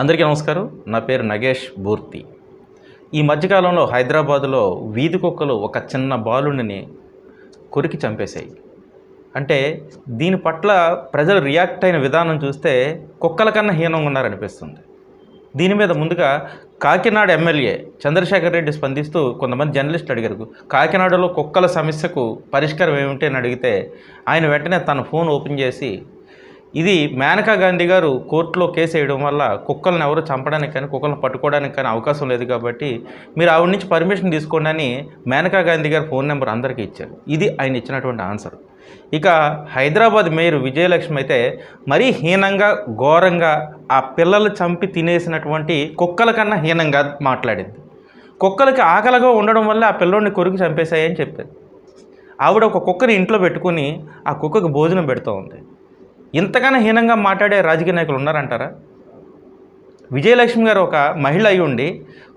అందరికీ నమస్కారం. నా పేరు నగేష్ బూర్తి. ఈ మధ్యకాలంలో హైదరాబాదులో వీధి కుక్కలు ఒక చిన్న బాలుడిని కొరికి చంపేశాయి. అంటే దీని పట్ల ప్రజలు రియాక్ట్ అయిన విధానం చూస్తే కుక్కల కన్నా హీనంగా ఉన్నారనిపిస్తుంది. దీని మీద ముందుగా కాకినాడ ఎమ్మెల్యే చంద్రశేఖర్ రెడ్డి స్పందిస్తూ కొంతమంది జర్నలిస్టులు అడిగారు. కాకినాడలో కుక్కల సమస్యకు పరిష్కారం ఏమిటి అని అడిగితే ఆయన వెంటనే తన ఫోన్ ఓపెన్ చేసి ఇది మేనకా గాంధీ గారు కోర్టులో కేసు వేయడం వల్ల కుక్కలను ఎవరు చంపడానికి కానీ కుక్కలను పట్టుకోవడానికి కానీ అవకాశం లేదు కాబట్టి మీరు ఆవిడ నుంచి పర్మిషన్ తీసుకోండి అని మేనకా గాంధీ గారి ఫోన్ నెంబర్ అందరికీ ఇచ్చారు. ఇది ఆయన ఇచ్చినటువంటి ఆన్సర్. ఇక హైదరాబాద్ మేయర్ విజయలక్ష్మి అయితే మరీ హీనంగా ఘోరంగా ఆ పిల్లలు చంపి తినేసినటువంటి కుక్కల కన్నా హీనంగా మాట్లాడింది. కుక్కలకి ఆకలిగా ఉండడం వల్ల ఆ పిల్లోడిని కొరికి చంపేశాయని చెప్పారు. ఆవిడ ఒక కుక్కని ఇంట్లో పెట్టుకుని ఆ కుక్కకు భోజనం పెడుతూ ఉంది. ఇంతగానో హీనంగా మాట్లాడే రాజకీయ నాయకులు ఉన్నారంటారా? విజయలక్ష్మి గారు ఒక మహిళ అయి ఉండి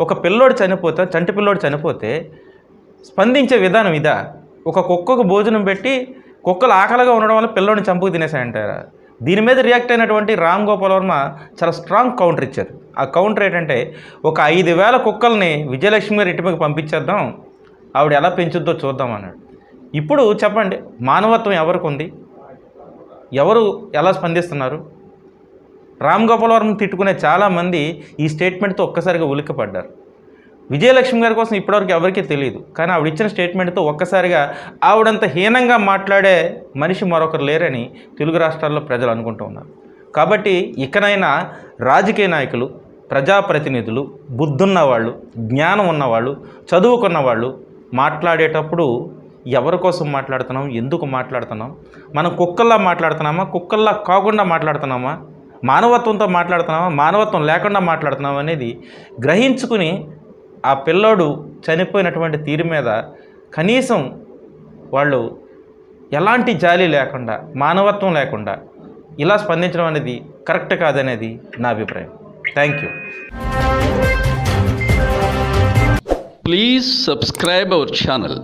ఒక పిల్లోడు చనిపోతే చంటి పిల్లోడు చనిపోతే స్పందించే విధానం ఇదా? ఒక కుక్కకు భోజనం పెట్టి కుక్కలు ఆకలిగా ఉండడం వల్ల పిల్లోడిని చంపుకు తినేసాయంటారా దీని మీద రియాక్ట్ అయినటువంటి రామ్ గోపాల్ వర్మ చాలా స్ట్రాంగ్ కౌంటర్ ఇచ్చారు. ఆ కౌంటర్ ఏంటంటే ఒక ఐదు వేల కుక్కల్ని విజయలక్ష్మి గారి ఇంటి మీద పంపించేద్దాం ఆవిడ ఎలా పెంచుద్దో చూద్దాం అన్నాడు. ఇప్పుడు చెప్పండి మానవత్వం ఎవరికి ఉంది? ఎవరు ఎలా స్పందిస్తున్నారు? రామ్ గోపాల్ వర్మ తిట్టుకునే చాలామంది ఈ స్టేట్మెంట్తో ఒక్కసారిగా ఉలిక్కిపడ్డారు. విజయలక్ష్మి గారి కోసం ఇప్పటివరకు ఎవరికీ తెలియదు కానీ ఆవిడ ఇచ్చిన స్టేట్మెంట్తో ఒక్కసారిగా ఆవిడంత హీనంగా మాట్లాడే మనిషి మరొకరు లేరని తెలుగు రాష్ట్రాల్లో ప్రజలు అనుకుంటూ ఉన్నారు. కాబట్టి ఇకనైనా రాజకీయ నాయకులు ప్రజాప్రతినిధులు బుద్ధున్న వాళ్ళు జ్ఞానం ఉన్నవాళ్ళు చదువుకున్న వాళ్ళు మాట్లాడేటప్పుడు ఎవరి కోసం మాట్లాడుతున్నాం? ఎందుకు మాట్లాడుతున్నాం? మనం కుక్కల్లా మాట్లాడుతున్నామా? కుక్కల్లా కాకుండా మాట్లాడుతున్నామా? మానవత్వంతో మాట్లాడుతున్నామా? మానవత్వం లేకుండా మాట్లాడుతున్నాం అనేది గ్రహించుకుని ఆ పిల్లోడు చనిపోయినటువంటి తీరు మీద కనీసం వాళ్ళు ఎలాంటి జాలి లేకుండా మానవత్వం లేకుండా ఇలా స్పందించడం అనేది కరెక్ట్ కాదనేది నా అభిప్రాయం. Thank you please subscribe our channel